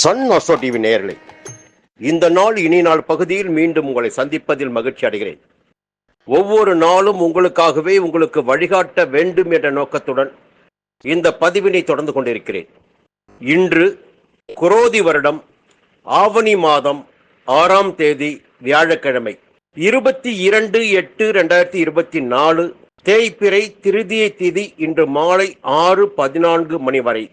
Sun அசோ TV நேயர்களே இந்த நாள் இனி நாள் பகுதியில் மீண்டும் உங்களை சந்திப்பதில் மகிழ்ச்சி அடைகிறேன். ஒவ்வொரு நாளும் உங்களுக்காகவே உங்களுக்கு வழிகாட்ட வேண்டும் என்ற நோக்கத்துடன் இந்த பதிவினை தொடர்ந்து கொண்டிருக்கிறேன். இன்று குரோதி வருடம் ஆவணி மாதம் ஆறாம் தேதி வியாழக்கிழமை இருபத்தி இரண்டு எட்டு ரெண்டாயிரத்தி இருபத்தி நாலு தேய்பிறை திருதியை திதி இன்று மாலை ஆறு பதினான்கு மணி வரை.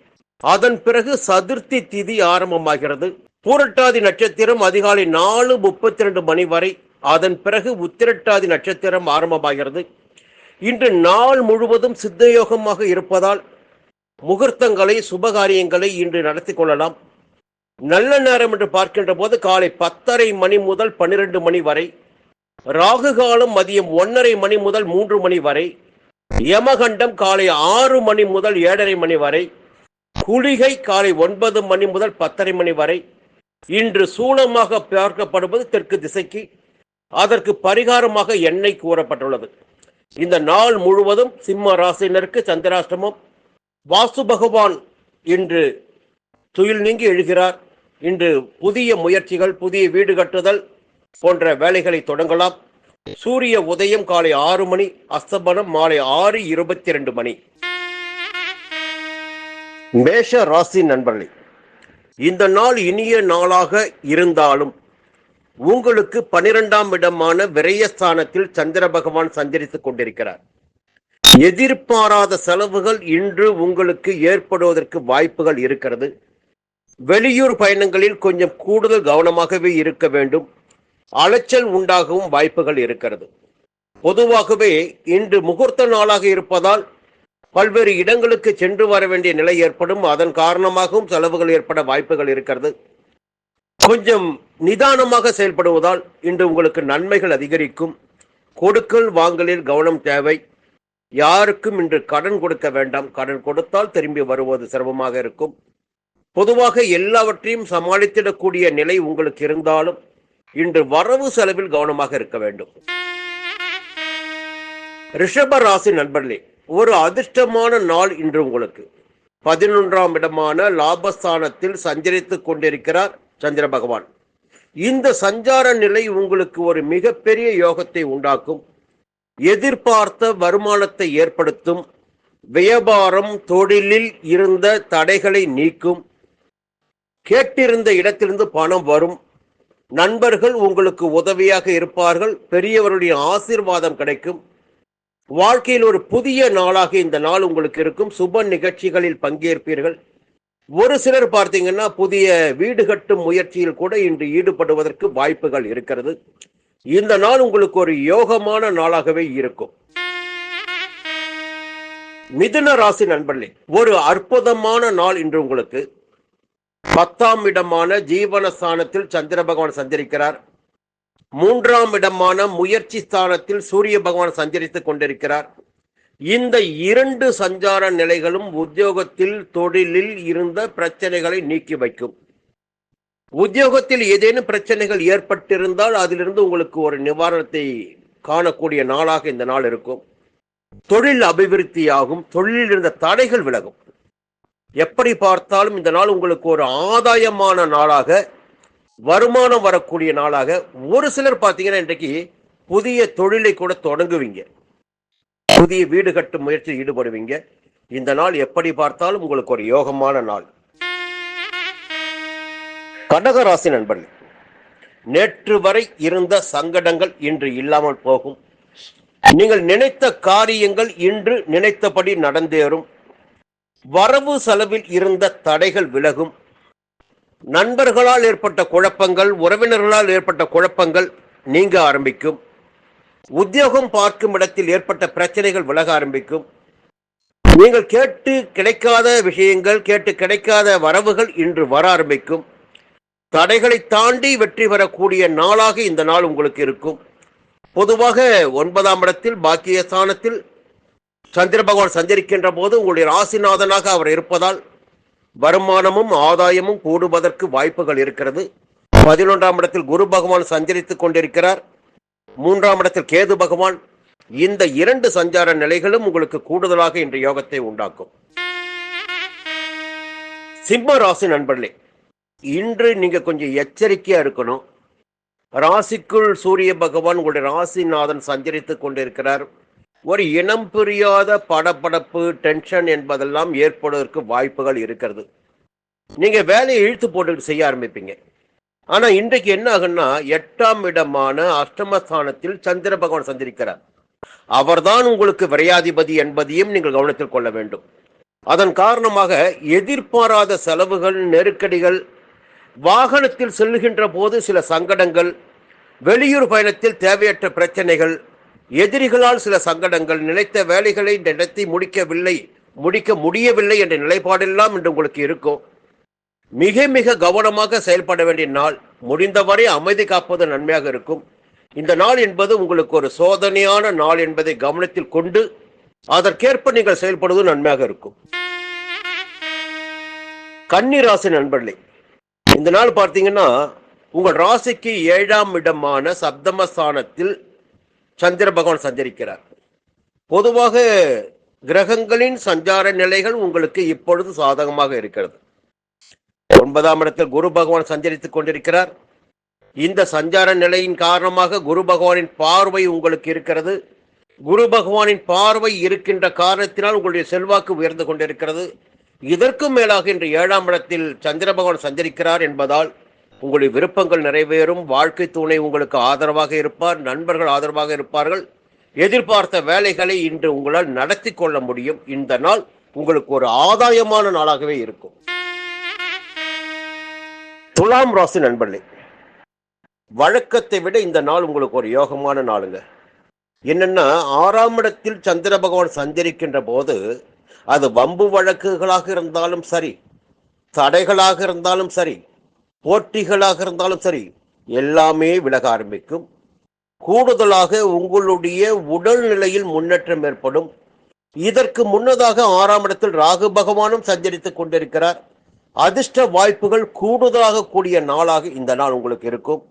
அதன் பிறகு சதுர்த்தி திதி ஆரம்பமாகிறது. பூரட்டாதி நட்சத்திரம் அதிகாலை நாலு முப்பத்தி ரெண்டு மணி வரை அதன் பிறகு உத்திரட்டாதி நட்சத்திரம் ஆரம்பமாகிறது. இன்று நாள் முழுவதும் சித்தயோகமாக இருப்பதால் முகூர்த்தங்களை சுபகாரியங்களை இன்று நடத்தி கொள்ளலாம். நல்ல நேரம் என்று பார்க்கின்ற போது காலை பத்தரை மணி முதல் பன்னிரண்டு மணி வரை ராகு காலம் மதியம் ஒன்றரை மணி முதல் மூன்று மணி வரை யமகண்டம் காலை ஆறு மணி முதல் ஏழரை மணி வரை குளிகை காலை ஒன்பது மணி முதல் பத்தரை மணி வரை இன்று சூளமாக பார்க்கப்படுவது தெற்கு திசைக்கு அதற்கு பரிகாரமாக எண்ணெய் கூறப்பட்டுள்ளது. இந்த நாள் முழுவதும் சிம்ம ராசினருக்கு சந்திராஷ்டமம். வாசு பகவான் இன்று துயில் நீங்கி எழுகிறார். இன்று புதிய முயற்சிகள் புதிய வீடு கட்டுதல் போன்ற வேலைகளை தொடங்கலாம். சூரிய உதயம் காலை ஆறு மணி அஸ்தமனம் மாலை ஆறு இருபத்தி ரெண்டு மணி. மேஷ ராசி நண்பர்களே இந்த நாள் இனிய நாளாக இருந்தாலும் உங்களுக்கு பனிரெண்டாம் இடமான விரயஸ்தானத்தில் சந்திர பகவான் சஞ்சரித்துக் கொண்டிருக்கிறார். எதிர்பாராத செலவுகள் இன்று உங்களுக்கு ஏற்படுவதற்கு வாய்ப்புகள் இருக்கிறது. வெளியூர் பயணங்களில் கொஞ்சம் கூடுதல் கவனமாகவே இருக்க வேண்டும். அலைச்சல் உண்டாகவும் வாய்ப்புகள் இருக்கிறது. பொதுவாகவே இன்று முகூர்த்த நாளாக இருப்பதால் பல்வேறு இடங்களுக்கு சென்று வர வேண்டிய நிலை ஏற்படும். அதன் காரணமாகவும் செலவுகள் ஏற்பட வாய்ப்புகள் இருக்கிறது. கொஞ்சம் நிதானமாக செயல்படுவதால் இன்று உங்களுக்கு நன்மைகள் அதிகரிக்கும். கொடுக்கல் வாங்கலில் கவனம் தேவை. யாருக்கும் இன்று கடன் கொடுக்க வேண்டாம். கடன் கொடுத்தால் திரும்பி வருவது சிரமமாக இருக்கும். பொதுவாக எல்லாவற்றையும் சமாளித்திடக்கூடிய நிலை உங்களுக்கு இருந்தாலும் இன்று வரவு செலவில் கவனமாக இருக்க வேண்டும். ரிஷப ராசி நண்பர்களே ஒரு அதிர்ஷ்டமான நாள் இன்று உங்களுக்கு. பதினொன்றாம் இடமான லாபஸ்தானத்தில் சஞ்சரித்துக் கொண்டிருக்கிறார் சந்திர பகவான். இந்த சஞ்சார நிலை உங்களுக்கு ஒரு மிகப்பெரிய யோகத்தை உண்டாக்கும். எதிர்பார்த்த வருமானத்தை ஏற்படுத்தும். வியாபாரம் தொழிலில் இருந்த தடைகளை நீக்கும். கேட்டிருந்த இடத்திலிருந்து பணம் வரும். நண்பர்கள் உங்களுக்கு உதவியாக இருப்பார்கள். பெரியவருடைய ஆசீர்வாதம் கிடைக்கும். வாழ்க்கையில் ஒரு புதிய நாளாக இந்த நாள் உங்களுக்கு இருக்கும். சுப நிகழ்ச்சிகளில் பங்கேற்பீர்கள். ஒரு சிலர் பார்த்தீங்கன்னா புதிய வீடு கட்டும் முயற்சியில் கூட இன்று ஈடுபடுவதற்கு வாய்ப்புகள் இருக்கிறது. இந்த நாள் உங்களுக்கு ஒரு யோகமான நாளாகவே இருக்கும். மிதுன ராசி நண்பர்களே ஒரு அற்புதமான நாள் இன்று உங்களுக்கு. பத்தாம் இடமான ஜீவனஸ்தானத்தில் சந்திர பகவான் சந்திரிக்கிறார் மூன்றாம் இடமான முயற்சி ஸ்தானத்தில் சூரிய பகவான் சஞ்சரித்துக் கொண்டிருக்கிறார். இந்த இரண்டு சஞ்சார நிலைகளும் உத்தியோகத்தில் தொழிலில் இருந்த பிரச்சனைகளை நீக்கி வைக்கும். உத்தியோகத்தில் ஏதேனும் பிரச்சனைகள் ஏற்பட்டிருந்தால் அதிலிருந்து உங்களுக்கு ஒரு நிவாரணத்தை காணக்கூடிய நாளாக இந்த நாள் இருக்கும். தொழில் அபிவிருத்தியாகும் தொழிலில் இருந்த தடைகள் விலகும். எப்படி பார்த்தாலும் இந்த நாள் உங்களுக்கு ஒரு ஆதாயமான நாளாக வருமானம் வரக்கூடிய நாளாக ஒரு சிலர் பார்த்தீங்கன்னா இன்றைக்கு புதிய தொழிலை கூட தொடங்குவீங்க. புதிய வீடு கட்டும் முயற்சியில் ஈடுபடுவீங்க. இந்த நாள் எப்படி பார்த்தாலும் உங்களுக்கு ஒரு யோகமான நாள். கடகராசி நண்பர்கள் நேற்று வரை இருந்த சங்கடங்கள் இன்று இல்லாமல் போகும். நீங்கள் நினைத்த காரியங்கள் இன்று நினைத்தபடி நடந்தேறும். வரவு செலவில் இருந்த தடைகள் விலகும். நண்பர்களால் ஏற்பட்ட குழப்பங்கள் உறவினர்களால் ஏற்பட்ட குழப்பங்கள் நீங்க ஆரம்பிக்கும். உத்தியோகம் பார்க்கும் இடத்தில் ஏற்பட்ட பிரச்சனைகள் விலக ஆரம்பிக்கும். நீங்கள் கேட்டு கிடைக்காத விஷயங்கள் கேட்டு கிடைக்காத வரவுகள் இன்று வர ஆரம்பிக்கும். தடைகளை தாண்டி வெற்றி பெறக்கூடிய நாளாக இந்த நாள் உங்களுக்கு இருக்கும். பொதுவாக ஒன்பதாம் இடத்தில் பாக்கிய ஸ்தானத்தில் சந்திர பகவான் சஞ்சரிக்கின்ற போது உங்களுடைய ராசிநாதனாக அவர் இருப்பதால் வருமானமும் ஆதாயமும் கூடுவதற்கு வாய்ப்புகள் இருக்கிறது. பதினொன்றாம் இடத்தில் குரு பகவான் சஞ்சரித்துக் கொண்டிருக்கிறார். மூன்றாம் இடத்தில் கேது பகவான். இந்த இரண்டு சஞ்சார நிலைகளும் உங்களுக்கு கூடுதலாக இன்று யோகத்தை உண்டாக்கும். சிம்ம ராசி நண்பர்களே இன்று நீங்க கொஞ்சம் எச்சரிக்கையா இருக்கணும். ராசிக்குள் சூரிய பகவான் உங்களுடைய ராசிநாதன் சஞ்சரித்துக் கொண்டிருக்கிறார். ஒரு இனம் புரியாத படப்படப்பு டென்ஷன் என்பதெல்லாம் ஏற்படுவதற்கு வாய்ப்புகள் இருக்கிறது. நீங்க வேலையை இழுத்து போட்டு செய்ய ஆரம்பிப்பீங்க. ஆனா இன்றைக்கு என்ன ஆகுன்னா எட்டாம் இடமான அஷ்டமஸ்தானத்தில் சந்திர பகவான் சஞ்சரிக்கிறார் அவர்தான் உங்களுக்கு விரையாதிபதி என்பதையும் நீங்கள் கவனத்தில் கொள்ள வேண்டும். அதன் காரணமாக எதிர்பாராத செலவுகள் நெருக்கடிகள் வாகனத்தில் செல்லுகின்ற போது சில சங்கடங்கள் வெளியூர் பயணத்தில் தேவையற்ற பிரச்சனைகள் எதிரிகளால் சில சங்கடங்கள் நினைத்த வேலைகளை நடத்தி முடிக்கவில்லை முடிக்க முடியவில்லை என்ற நிலைப்பாடெல்லாம் இன்று உங்களுக்கு இருக்கும். மிக மிக கவனமாக செயல்பட வேண்டிய நாள் முடிந்தவரை அமைதி காப்பது நன்மையாக இருக்கும். இந்த நாள் என்பது உங்களுக்கு ஒரு சோதனையான நாள் என்பதை கவனத்தில் கொண்டு அதற்கேற்ப நீங்கள் செயல்படுவது நன்மையாக இருக்கும். கன்னி ராசி நண்பர்களே இந்த நாள் பார்த்தீங்கன்னா உங்கள் ராசிக்கு ஏழாம் இடமான சப்தமஸ்தானத்தில் சந்திர பகவான் சஞ்சரிக்கிறார். பொதுவாக கிரகங்களின் சஞ்சார நிலைகள் உங்களுக்கு இப்பொழுது சாதகமாக இருக்கிறது. ஒன்பதாம் இடத்தில் குரு பகவான் சஞ்சரித்துக் கொண்டிருக்கிறார். இந்த சஞ்சார நிலையின் காரணமாக குரு பகவானின் பார்வை உங்களுக்கு இருக்கிறது. குரு பகவானின் பார்வை இருக்கின்ற காரணத்தினால் உங்களுடைய செல்வாக்கு உயர்ந்து கொண்டிருக்கிறது. இதற்கும் மேலாக இன்று ஏழாம் இடத்தில் சந்திர பகவான் சஞ்சரிக்கிறார் என்பதால் உங்களுடைய விருப்பங்கள் நிறைவேறும் வாழ்க்கை துணை உங்களுக்கு ஆதரவாக இருப்பார் நண்பர்கள் ஆதரவாக இருப்பார்கள். எதிர்பார்த்த வேலைகளை இன்று உங்களால் நடத்தி கொள்ள முடியும். இந்த நாள் உங்களுக்கு ஒரு ஆதாயமான நாளாகவே இருக்கும். துலாம் ராசி நண்பர்களே வழக்கத்தை விட இந்த நாள் உங்களுக்கு ஒரு யோகமான நாளுங்க. என்னன்னா ஆறாம் இடத்தில் சந்திர பகவான் சஞ்சரிக்கின்ற போது அது வம்பு வழக்குகளாக இருந்தாலும் சரி தடைகளாக இருந்தாலும் சரி போட்டிகளாக இருந்தாலும் சரி எல்லாமே விலக ஆரம்பிக்கும். கூடுதலாக உங்களுடைய உடல்நிலையில் முன்னேற்றம் ஏற்படும். இதற்கு முன்னதாக ஆறாம் இடத்தில் ராகு பகவானும் சஞ்சரித்துக் கொண்டிருக்கிறார். அதிர்ஷ்ட வாய்ப்புகள் கூடுதலாக கூடிய நாளாக இந்த நாள் உங்களுக்கு இருக்கும்.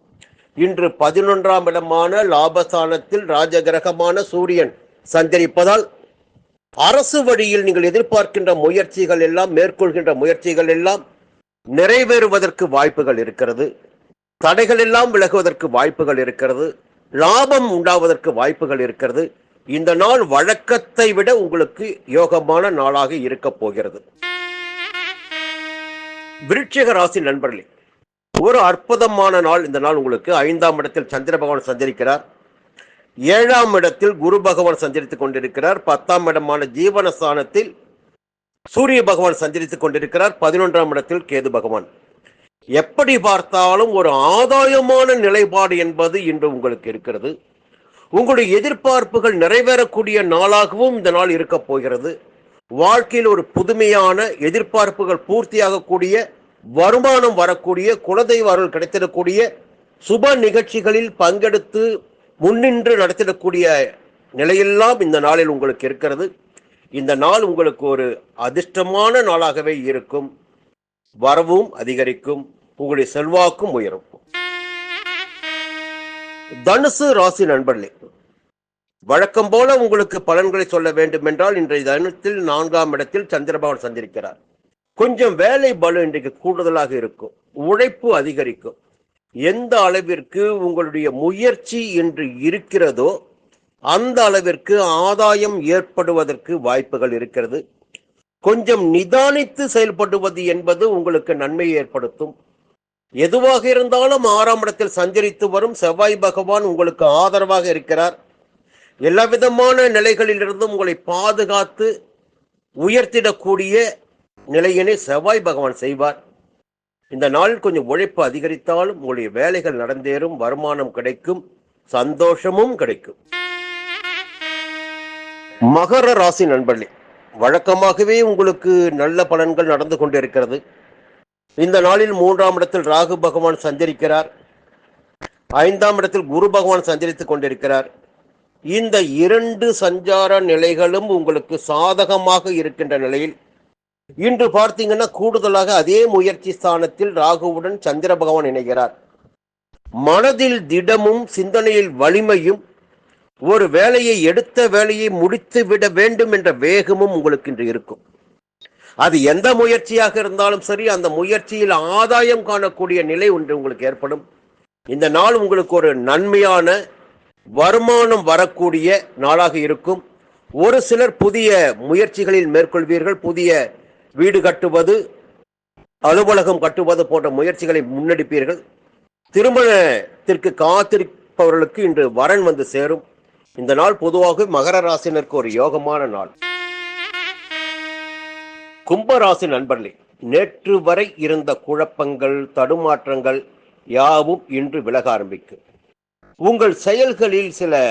இன்று பதினொன்றாம் இடமான லாபஸ்தானத்தில் ராஜகிரகமான சூரியன் சஞ்சரிப்பதால் அரசு வழியில் நீங்கள் எதிர்பார்க்கின்ற முயற்சிகள் எல்லாம் மேற்கொள்கின்ற முயற்சிகள் எல்லாம் நிறைவேறுவதற்கு வாய்ப்புகள் இருக்கிறது. தடைகள் எல்லாம் விலகுவதற்கு வாய்ப்புகள் இருக்கிறது. லாபம் உண்டாவதற்கு வாய்ப்புகள் இருக்கிறது. இந்த நாள் வழக்கத்தை விட உங்களுக்கு யோகமான நாளாக இருக்க போகிறது. விருட்சிக ராசி நண்பர்களே ஒரு அற்புதமான நாள் இந்த நாள் உங்களுக்கு. ஐந்தாம் இடத்தில் சந்திர பகவான் சஞ்சரிக்கிறார். ஏழாம் இடத்தில் குரு பகவான் சஞ்சரித்துக் கொண்டிருக்கிறார். பத்தாம் இடமான ஜீவனஸ்தானத்தில் சூரிய பகவான் சஞ்சரித்துக் கொண்டிருக்கிறார். பதினொன்றாம் இடத்தில் கேது பகவான். எப்படி பார்த்தாலும் ஒரு ஆதாயமான நிலைப்பாடு என்பது இன்று உங்களுக்கு இருக்கிறது. உங்களுடைய எதிர்பார்ப்புகள் நிறைவேறக்கூடிய நாளாகவும் இந்த நாள் இருக்க போகிறது. வாழ்க்கையில் ஒரு புதுமையான எதிர்பார்ப்புகள் பூர்த்தியாகக்கூடிய வருமானம் வரக்கூடிய குலதெய்வ அருள் கிடைத்திடக்கூடிய சுப நிகழ்ச்சிகளில் பங்கெடுத்து முன்னின்று நடத்திடக்கூடிய நிலையெல்லாம் இந்த நாளில் உங்களுக்கு இருக்கிறது. இந்த நாள் உங்களுக்கு ஒரு அதிர்ஷ்டமான நாளாகவே இருக்கும். வரவும் அதிகரிக்கும். உங்களுடைய செல்வாக்கும் உயரும். தனுசு ராசி நண்பர்களே வழக்கம் போல உங்களுக்கு பலன்களை சொல்ல வேண்டும் என்றால் இன்றைய தினத்தில் நான்காம் இடத்தில் சந்திரபவன் சந்திருக்கிறார். கொஞ்சம் வேலை பலு இன்றைக்கு கூடுதலாக இருக்கும். உழைப்பு அதிகரிக்கும். எந்த அளவிற்கு உங்களுடைய முயற்சி என்று இருக்கிறதோ அந்த அளவிற்கு ஆதாயம் ஏற்படுவதற்கு வாய்ப்புகள் இருக்கிறது. கொஞ்சம் நிதானித்து செயல்படுவது என்பது உங்களுக்கு நன்மை ஏற்படுத்தும். எதுவாக இருந்தாலும் ஆறாம் இடத்தில் சஞ்சரித்து வரும் செவ்வாய் பகவான் உங்களுக்கு ஆதரவாக இருக்கிறார். எல்லா விதமான நிலைகளிலிருந்தும் உங்களை பாதுகாத்து உயர்த்திடக்கூடிய நிலையினை செவ்வாய் பகவான் செய்வார். இந்த நாள் கொஞ்சம் உழைப்பு அதிகரித்தாலும் உங்களுடைய வேலைகள் நடந்தேறும் வருமானம் கிடைக்கும் சந்தோஷமும் கிடைக்கும். மகர ராசி நண்பர்களே வழக்கமாகவே உங்களுக்கு நல்ல பலன்கள் நடந்து கொண்டிருக்கிறது. இந்த நாளில் மூன்றாம் இடத்தில் ராகு பகவான் சஞ்சரிக்கிறார். ஐந்தாம் இடத்தில் குரு பகவான் சஞ்சரித்துக் கொண்டிருக்கிறார். இந்த இரண்டு சஞ்சார நிலைகளும் உங்களுக்கு சாதகமாக இருக்கின்ற நிலையில். இன்று பார்த்தீங்கன்னா கூடுதலாக அதே முயற்சி ஸ்தானத்தில் ராகுவுடன் சந்திர பகவான் இணைகிறார். மனதில் திடமும் சிந்தனையில் வலிமையும் ஒரு வேலையை எடுத்த வேலையை முடித்து விட வேண்டும் என்ற வேகமும் உங்களுக்கு இன்று இருக்கும். அது எந்த முயற்சியாக இருந்தாலும் சரி அந்த முயற்சியில் ஆதாயம் காணக்கூடிய நிலை ஒன்று உங்களுக்கு ஏற்படும். இந்த நாள் உங்களுக்கு ஒரு நன்மையான வருமானம் வரக்கூடிய நாளாக இருக்கும். ஒரு சிலர் புதிய முயற்சிகளில் மேற்கொள்வீர்கள். புதிய வீடு கட்டுவது அலுவலகம் கட்டுவது போன்ற முயற்சிகளை முன்னெடுப்பீர்கள். திருமணத்திற்கு காத்திருப்பவர்களுக்கு இன்று வரன் வந்து சேரும். இந்த நாள் பொதுவாக மகர ராசினருக்கு ஒரு யோகமான நாள். கும்பராசி நண்பர்களே நேற்று வரை இருந்த குழப்பங்கள் தடுமாற்றங்கள் யாவும் இன்று விலக ஆரம்பிக்கும் உங்கள் செயல்களில் சில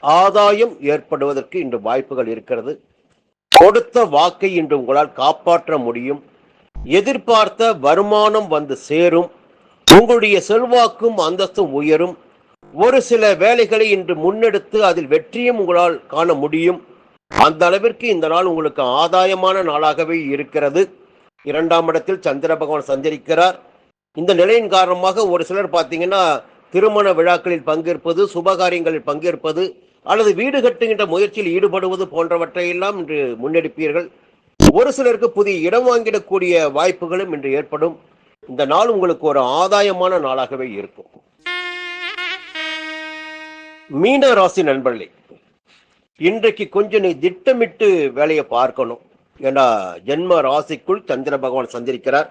ஆதாயம் ஏற்படுவதற்கு இன்று வாய்ப்புகள் இருக்கிறது. கொடுத்த வாக்கை இன்று உங்களால் காப்பாற்ற முடியும். எதிர்பார்த்த வருமானம் வந்து சேரும். உங்களுடைய செல்வாக்கும் அந்தஸ்தும் உயரும். ஒரு சில வேலைகளை இன்று முன்னெடுத்து அதில் வெற்றியும் உங்களால் காண முடியும். அந்த அளவிற்கு இந்த நாள் உங்களுக்கு ஆதாயமான நாளாகவே இருக்கிறது. இரண்டாம் இடத்தில் சந்திர பகவான் சஞ்சரிக்கிறார். இந்த நிலையின் காரணமாக ஒரு சிலர் பார்த்தீங்கன்னா திருமண விழாக்களில் பங்கேற்பது சுபகாரியங்களில் பங்கேற்பது அல்லது வீடு கட்டுகின்ற முயற்சியில் ஈடுபடுவது போன்றவற்றை எல்லாம் இன்று முன்னெடுப்பீர்கள். ஒரு சிலருக்கு புதிய இடம் வாங்கிடக்கூடிய வாய்ப்புகளும் இன்று ஏற்படும். இந்த நாள் உங்களுக்கு ஒரு ஆதாயமான நாளாகவே இருக்கும். மீன ராசி நண்பர்களே இன்றைக்கு கொஞ்சம் நீ திட்டமிட்டு வேலையை பார்க்கணும். ஏன்னா ஜென்ம ராசிக்குள் சந்திர பகவான் சஞ்சரிக்கிறார்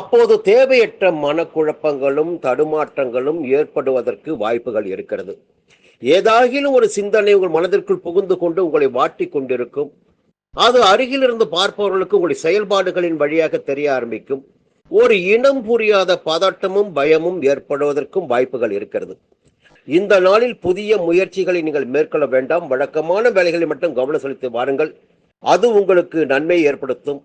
அப்போது தேவையற்ற மனக்குழப்பங்களும் தடுமாற்றங்களும் ஏற்படுவதற்கு வாய்ப்புகள் இருக்கிறது. ஏதாகிலும் ஒரு சிந்தனை உங்கள் மனதிற்குள் புகுந்து கொண்டு உங்களை வாட்டி கொண்டிருக்கும். அது அருகில் இருந்து பார்ப்பவர்களுக்கு உங்களுடைய செயல்பாடுகளின் வழியாக தெரிய ஆரம்பிக்கும். ஒரு இனம் புரியாத பதட்டமும் பயமும் ஏற்படுவதற்கும் வாய்ப்புகள் இருக்கிறது. இந்த நாளில் புதிய முயற்சிகளை நீங்கள் மேற்கொள்ள வேண்டாம். வழக்கமான வேலைகளை மட்டும் கவனம் செலுத்தி வாருங்கள். அது உங்களுக்கு நன்மை ஏற்படுத்தும்.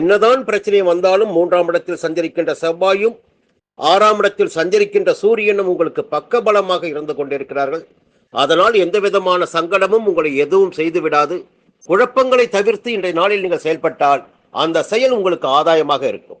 என்னதான் பிரச்சனை வந்தாலும் மூன்றாம் இடத்தில் சஞ்சரிக்கின்ற செவ்வாயும் ஆறாம் இடத்தில் சஞ்சரிக்கின்ற சூரியனும் உங்களுக்கு பக்கபலமாக இருந்து கொண்டிருக்கிறார்கள். அதனால் எந்த விதமான சங்கடமும் உங்களை எதுவும் செய்து விடாது. குழப்பங்களை தவிர்த்து இன்றைய நாளில் நீங்கள் செயல்பட்டால் அந்த செயல் உங்களுக்கு ஆதாயமாக இருக்கும்.